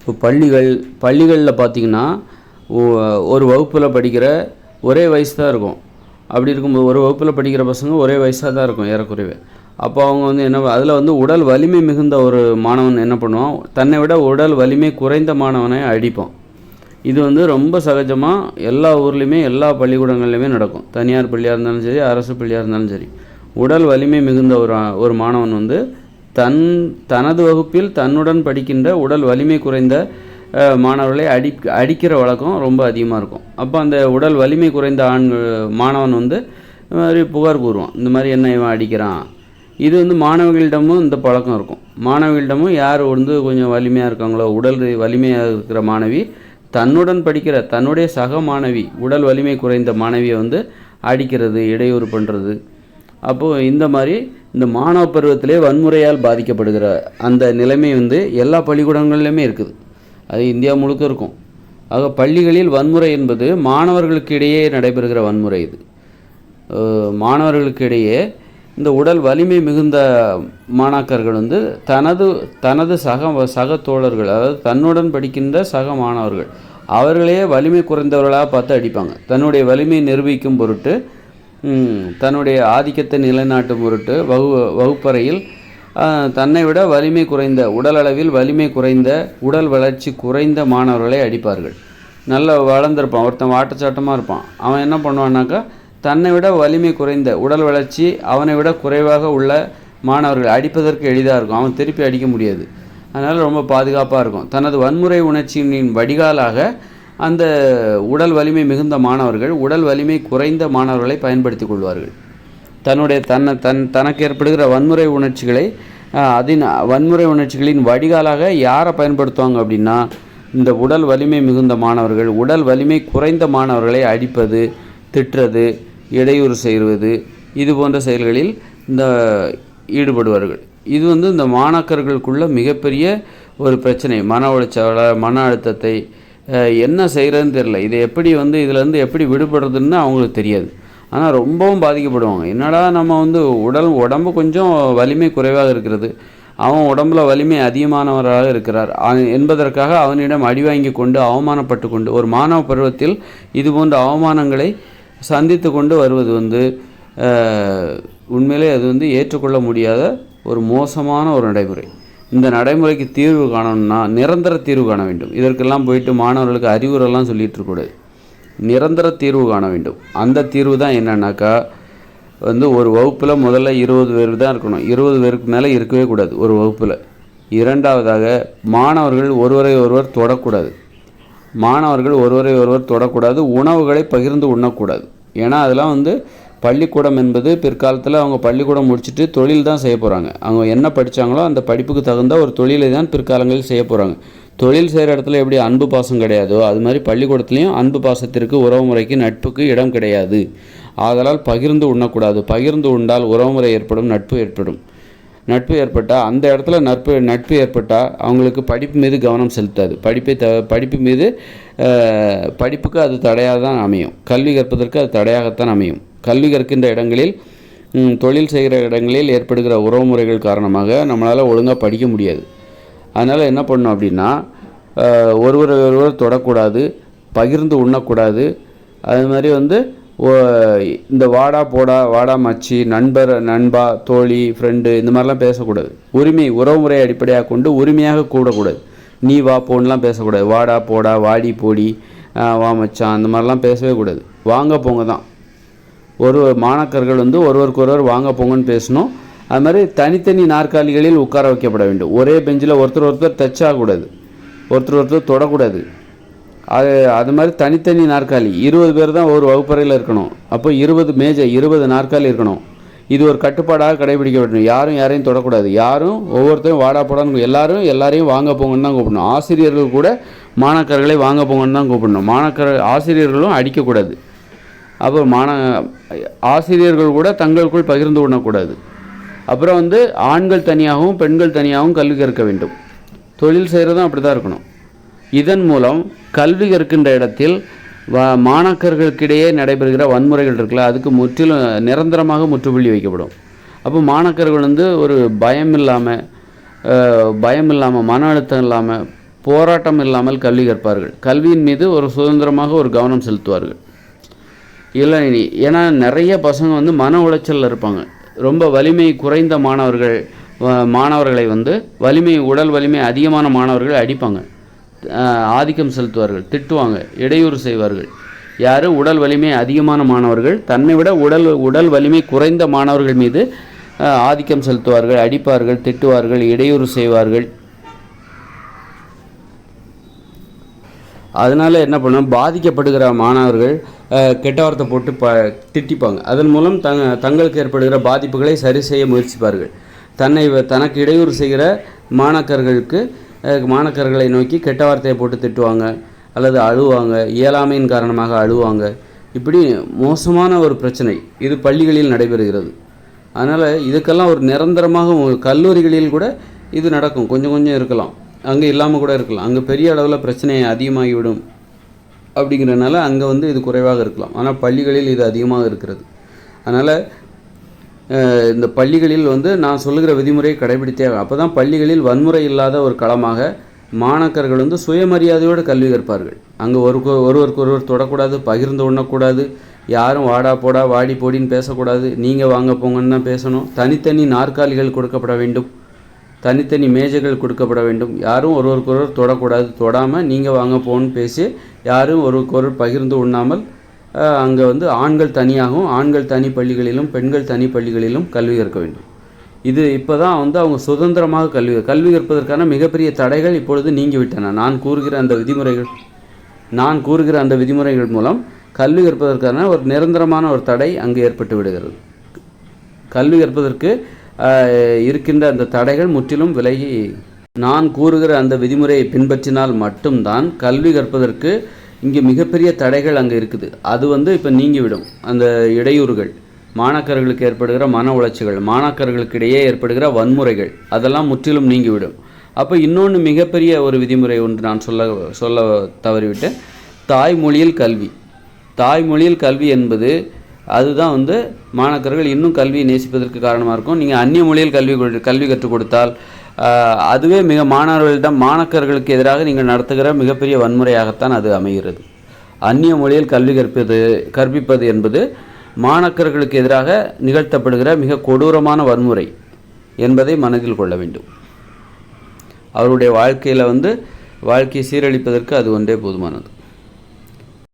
இப்போ பள்ளிகள் பள்ளிகளில் பார்த்திங்கன்னா ஒரு வகுப்பில் படிக்கிற ஒரே வயசு தான் இருக்கும். அப்படி இருக்கும்போது ஒரு வகுப்பில் படிக்கிற பசங்க ஒரே வயசாக தான் இருக்கும் ஏறக்குறைவே. அப்போ அவங்க வந்து என்ன அதில் வந்து உடல் வலிமை மிகுந்த ஒரு மாணவன் என்ன பண்ணுவான்? தன்னை விட உடல் வலிமை குறைந்த மாணவனை அடிப்பான். இது வந்து ரொம்ப சகஜமாக எல்லா ஊர்லேயுமே எல்லா பள்ளிக்கூடங்கள்லையுமே நடக்கும். தனியார் பள்ளியாக இருந்தாலும் சரி அரசு பள்ளியாக இருந்தாலும் சரி. உடல் வலிமை மிகுந்த ஒரு ஒரு மாணவன் வந்து தன் தனது வகுப்பில் தன்னுடன் படிக்கின்ற உடல் வலிமை குறைந்த மாணவர்களை அடி அடிக்கிற வழக்கம் ரொம்ப அதிகமாக இருக்கும். அப்போ அந்த உடல் வலிமை குறைந்த ஆண்கள் மாணவன் வந்து இந்த மாதிரி புகார் கூறுவான். இந்த மாதிரி என்ன இவன் அடிக்கிறான்? இது வந்து மாணவர்களிடமும் இந்த பழக்கம் இருக்கும். மாணவர்களிடமும் யார் வந்து கொஞ்சம் வலிமையாக இருக்காங்களோ உடல் வலிமையாக இருக்கிற மாணவி தன்னுடன் படிக்கிற தன்னுடைய சக மாணவி உடல் வலிமை குறைந்த மாணவியை வந்து அடிக்கிறது இடையூறு பண்ணுறது அப்போது இந்த மாதிரி இந்த மாணவ பருவத்திலே வன்முறையால் பாதிக்கப்படுகிற அந்த நிலைமை வந்து எல்லா பள்ளிக்கூடங்கள்லையுமே இருக்குது. அது இந்தியா முழுக்க இருக்கும். ஆக பள்ளிகளில் வன்முறை என்பது மாணவர்களுக்கு இடையே நடைபெறுகிற வன்முறை இது. மாணவர்களுக்கு இடையே இந்த உடல் வலிமை மிகுந்த மாணாக்கர்கள் வந்து தனது தனது சக சக தோழர்கள் அதாவது தன்னுடன் படிக்கின்ற சக மாணவர்கள் அவர்களையே வலிமை குறைந்தவர்களாக பார்த்து அடிப்பாங்க. தன்னுடைய வலிமையை நிரூபிக்கும் பொருட்டு தன்னுடைய ஆதிக்கத்தை நிலைநாட்டும் பொருட்டு வகு வகுப்பறையில் தன்னை விட வலிமை குறைந்த உடலளவில் வலிமை குறைந்த உடல் வளர்ச்சி குறைந்த மாணவர்களை அடிப்பார்கள். நல்ல வளர்ந்துருப்பான் ஒருத்தன் வாட்டச்சாட்டமாக இருப்பான். அவன் என்ன பண்ணுவான்னாக்கா தன்னை விட வலிமை குறைந்த உடல் வளர்ச்சி அவனை விட குறைவாக உள்ள மாணவர்கள் அடிப்பதற்கு எளிதாக இருக்கும். அவன் திருப்பி அடிக்க முடியாது. அதனால் ரொம்ப பாதுகாப்பாக இருக்கும். தனது வன்முறை உணர்ச்சியின் வடிகாலாக அந்த உடல் வலிமை மிகுந்த மாணவர்கள் உடல் வலிமை குறைந்த மாணவர்களை பயன்படுத்தி கொள்வார்கள். தன்னுடைய தன்னை தன் தனக்கு ஏற்படுகிற வன்முறை உணர்ச்சிகளை அதன் வன்முறை உணர்ச்சிகளின் வடிகாலாக யாரை பயன்படுத்துவாங்க அப்படின்னா இந்த உடல் வலிமை மிகுந்த மாணவர்கள் உடல் வலிமை குறைந்த மாணவர்களை அடிப்பது திட்டுறது இடையூறு செய்வது இது போன்ற செயல்களில் இந்த ஈடுபடுவார்கள். இது வந்து இந்த மாணாக்கர்களுக்குள்ள மிகப்பெரிய ஒரு பிரச்சனை. மன உளைச்சல மன அழுத்தத்தை என்ன செய்கிறதுன்னு தெரில இதை எப்படி வந்து இதுலேருந்து எப்படி விடுபடுறதுன்னு அவங்களுக்கு தெரியாது. ஆனால் ரொம்பவும் பாதிக்கப்படுவாங்க. என்னடா நம்ம வந்து உடல் உடம்பு கொஞ்சம் வலிமை குறைவாக இருக்கிறது. அவன் உடம்புல வலிமை அதிகமானவராக இருக்கிறார். என்பதற்காக அவனிடம் அடி வாங்கி கொண்டு அவமானப்பட்டு கொண்டு ஒரு மாணவ பருவத்தில் இது போன்ற அவமானங்களை சந்தித்து கொண்டு வருவது வந்து உண்மையிலே அது வந்து ஏற்றுக்கொள்ள முடியாத ஒரு மோசமான ஒரு நடைமுறை. இந்த நடைமுறைக்கு தீர்வு காணணும்னா நிரந்தர தீர்வு காண வேண்டும். இதற்கெல்லாம் போயிட்டு மாணவர்களுக்கு அறிவுரைலாம் சொல்லிகிட்டு இருக்கக்கூடாது. நிரந்தர தீர்வு காண வேண்டும். அந்த தீர்வு தான் என்னன்னாக்கா வந்து ஒரு வகுப்பில் முதல்ல இருபது பேர் தான் இருக்கணும். இருபது பேருக்கு மேலே இருக்கவே கூடாது ஒரு வகுப்பில். இரண்டாவதாக மாணவர்கள் ஒருவரை ஒருவர் தொடக்கூடாது. மாணவர்கள் ஒருவரை ஒருவர் தொடக்கூடாது உணவுகளை பகிர்ந்து உண்ணக்கூடாது. ஏன்னா அதெல்லாம் வந்து பள்ளிக்கூடம் என்பது பிற்காலத்தில் அவங்க பள்ளிக்கூடம் முடிச்சுட்டு தொழில் தான் செய்ய போகிறாங்க அவங்க என்ன படித்தாங்களோ அந்த படிப்புக்கு தகுந்த ஒரு தொழிலை தான் பிற்காலங்களில் செய்ய போகிறாங்க தொழில் செய்கிற இடத்துல எப்படி அன்பு பாசம் கிடையாதோ அது மாதிரி பள்ளிக்கூடத்துலேயும் அன்பு பாசத்திற்கு உறவுமுறைக்கு நட்புக்கு இடம் கிடையாது. ஆதலால் பகிர்ந்து உண்ணக்கூடாது. பகிர்ந்து உண்டால் உறவுமுறை ஏற்படும் நட்பு ஏற்படும். நட்பு ஏற்பட்டால் அந்த இடத்துல நட்பு நட்பு ஏற்பட்டால் அவங்களுக்கு படிப்பு மீது கவனம் செலுத்தாது. படிப்பை த படிப்பு மீது படிப்புக்கு அது தடையாக தான் அமையும். கல்வி கற்பதற்கு அது தடையாகத்தான் அமையும். கல்வி கற்கின்ற இடங்களில் தொழில் செய்கிற இடங்களில் ஏற்படுகிற உறவுமுறைகள் காரணமாக நம்மளால் ஒழுங்காக படிக்க முடியாது. அதனால் என்ன பண்ணணும் அப்படின்னா ஒருவர் ஒருவரை ஒருவர் தொடக்கூடாது பகிர்ந்து உண்ணக்கூடாது. அது மாதிரி வந்து ஓ- இந்த வாடா போடா வாடா மச்சி நண்பர் நண்பா தோழி ஃப்ரெண்டு இந்த மாதிரிலாம் பேசக்கூடாது. உரிமை உறவுமுறையை அடிப்படையாக கொண்டு உரிமையாக கூடக்கூடாது. நீ வா போன்லாம் பேசக்கூடாது. வாடா போடா வாடி போடி வா மச்சான் அந்த மாதிரிலாம் பேசவே கூடாது. வாங்க போங்க தான். ஒரு மாணாக்கர்கள் வந்து ஒருவருக்கு ஒருவர் வாங்க போங்கன்னு பேசணும். அது மாதிரி தனித்தனி நாற்காலிகளில் உட்கார வைக்கப்பட வேண்டும். ஒரே பெஞ்சில் ஒருத்தர் ஒருத்தர் தச்சாகக்கூடாது ஒருத்தர் ஒருத்தர் தொடக்கூடாது. அது அது மாதிரி தனித்தனி நாற்காலி. இருபது பேர் தான் ஒரு வகுப்பறையில் இருக்கணும். அப்போ இருபது மேஜை இருபது நாற்காலி இருக்கணும். இது ஒரு கட்டுப்பாடாக கடைபிடிக்க வேண்டும். யாரும் யாரையும் தொடக்கூடாது. யாரும் ஒவ்வொருத்தரும் வாடா போடான்னு எல்லாரும் எல்லாரையும் வாங்க போங்கன்னு தான் கூப்பிடணும். ஆசிரியர்கள் கூட மாணாக்கர்களை வாங்க போங்கன்னு தான் கூப்பிடணும். மாணாக்கர் ஆசிரியர்களும் அடிக்கக்கூடாது. அப்போ மாண ஆசிரியர்கள் கூட தங்களுக்குள் பகிர்ந்து விடக்கூடாது அப்புறம் வந்து ஆண்கள் தனியாகவும் பெண்கள் தனியாகவும் கல்வி கற்க வேண்டும். தொழில் செய்கிறதும் அப்படி தான் இருக்கணும். இதன் மூலம் கல்வி கற்கின்ற இடத்தில் வ மாணாக்கர்களுக்கிடையே நடைபெறுகிற வன்முறைகள் இருக்குல்ல அதுக்கு முற்றிலும் நிரந்தரமாக முற்றுப்புள்ளி வைக்கப்படும். அப்போ மாணாக்கர்கள் வந்து ஒரு பயம் இல்லாமல் பயம் இல்லாமல் மன அழுத்தம் இல்லாமல் போராட்டம் இல்லாமல் கல்வி கற்பார்கள். கல்வியின் மீது ஒரு சுதந்திரமாக ஒரு கவனம் செலுத்துவார்கள். இல்லை இனி ஏன்னா நிறைய பசங்க வந்து மன உளைச்சலில் இருப்பாங்க. ரொம்ப வலிமை குறைந்த மாணவர்கள் மாணவர்களை வந்து வலிமை உடல் வலிமை அதிகமான மாணவர்கள் அடிப்பாங்க. ஆதிக்கம் செலுத்துவார்கள் திட்டுவாங்க இடையூறு செய்வார்கள். யார்? உடல் வலிமை அதிகமான மாணவர்கள். தன்னை விட உடல் உடல் வலிமை குறைந்த மாணவர்கள் மீது ஆதிக்கம் செலுத்துவார்கள் அடிப்பார்கள் திட்டுவார்கள் இடையூறு செய்வார்கள். அதனால் என்ன பண்ணும் பாதிக்கப்படுகிற மாணவர்கள் கெட்ட வார்த்தை போட்டு ப திட்டிப்பாங்க. அதன் மூலம் தங்க தங்களுக்கு ஏற்படுகிற பாதிப்புகளை சரி செய்ய முயற்சிப்பார்கள். தன்னை வ- தனக்கு இடையூறு செய்கிற மாணக்கர்களுக்கு மாணக்கர்களை நோக்கி கெட்ட வார்த்தையை போட்டு திட்டுவாங்க அல்லது அழுவாங்க இயலாமையின் காரணமாக அழுவாங்க. இப்படி மோசமான ஒரு பிரச்சனை இது பள்ளிகளில் நடைபெறுகிறது. அதனால் இதுக்கெல்லாம் ஒரு நிரந்தரமாக கல்லூரிகளில் கூட இது நடக்கும். கொஞ்சம் கொஞ்சம் இருக்கலாம். அங்கே இல்லாமல் கூட இருக்கலாம். அங்கே பெரிய அளவில் பிரச்சனை அதிகமாகிவிடும் அப்படிங்கிறனால அங்கே வந்து இது குறைவாக இருக்கலாம். ஆனால் பள்ளிகளில் இது அதிகமாக இருக்கிறது. அதனால் இந்த பள்ளிகளில் வந்து நான் சொல்லுகிற விதிமுறையை கடைபிடித்தே அப்போ தான் பள்ளிகளில் வன்முறை இல்லாத ஒரு களமாக மாணாக்கர்கள் வந்து சுயமரியாதையோடு கல்வி கற்பார்கள். அங்கே ஒரு ஒருவருக்கு ஒருவர் தொடக்கூடாது பகிர்ந்து உண்ணக்கூடாது யாரும் வாடா போடா வாடி போடின்னு பேசக்கூடாது நீங்கள் வாங்க போங்கன்னு தான் பேசணும். தனித்தனி நாற்காலிகள் கொடுக்கப்பட வேண்டும். தனித்தனி மேஜைகள் கொடுக்கப்பட வேண்டும். யாரும் ஒருவருக்கொருவர் தொடக்கூடாது. தொடாமல் நீங்கள் வாங்க போன்னு பேசி யாரும் ஒருவருக்கொருவர் பகிர்ந்து உண்ணாமல் அங்கே வந்து ஆண்கள் தனியாகவும் ஆண்கள் தனி பள்ளிகளிலும் பெண்கள் தனி பள்ளிகளிலும் கல்வி கற்க வேண்டும். இது இப்போ தான் வந்து அவங்க சுதந்திரமாக கல்வி கல்வி கற்பதற்கான மிகப்பெரிய தடைகள் இப்பொழுது நீங்கிவிட்டன நான் கூறுகிற அந்த விதிமுறைகள் நான் கூறுகிற அந்த விதிமுறைகள் மூலம் கல்வி கற்பதற்கான ஒரு நிரந்தரமான ஒரு தடை அங்கு ஏற்பட்டு விடுகிறது. கல்வி கற்பதற்கு இருக்கின்ற அந்த தடைகள் முற்றிலும் விலகி நான் கூறுகிற அந்த விதிமுறையை பின்பற்றினால் மட்டும்தான் கல்வி கற்பதற்கு இங்கே மிகப்பெரிய தடைகள் அங்கே இருக்குது. அது வந்து இப்போ நீங்கிவிடும். அந்த இடையூறுகள் மாணாக்கர்களுக்கு ஏற்படுகிற மன உளைச்சிகள் மாணாக்கர்களுக்கு இடையே ஏற்படுகிற வன்முறைகள் அதெல்லாம் முற்றிலும் நீங்கிவிடும். அப்போ இன்னொன்று மிகப்பெரிய ஒரு விதிமுறை ஒன்று நான் சொல்ல சொல்ல தவறிவிட்டேன். தாய்மொழியில் கல்வி. தாய்மொழியில் கல்வி என்பது அதுதான் வந்து மாணாக்கர்கள் இன்னும் கல்வியை நேசிப்பதற்கு காரணமாக இருக்கும். நீங்கள் அந்நிய மொழியில் கல்வி கல்வி கற்றுக் கொடுத்தால் அதுவே மிக மாணவர்களிடம் மாணாக்கர்களுக்கு எதிராக நீங்கள் நடத்துகிற மிகப்பெரிய வன்முறையாகத்தான் அது அமைகிறது. அந்நிய மொழியில் கல்வி கற்பிப்பது கற்பிப்பது என்பது மாணாக்கர்களுக்கு எதிராக நிகழ்த்தப்படுகிற மிக கொடூரமான வன்முறை என்பதை மனதில் கொள்ள வேண்டும். அவருடைய வாழ்க்கையில் வந்து வாழ்க்கையை சீரழிப்பதற்கு அது ஒன்றே போதுமானது.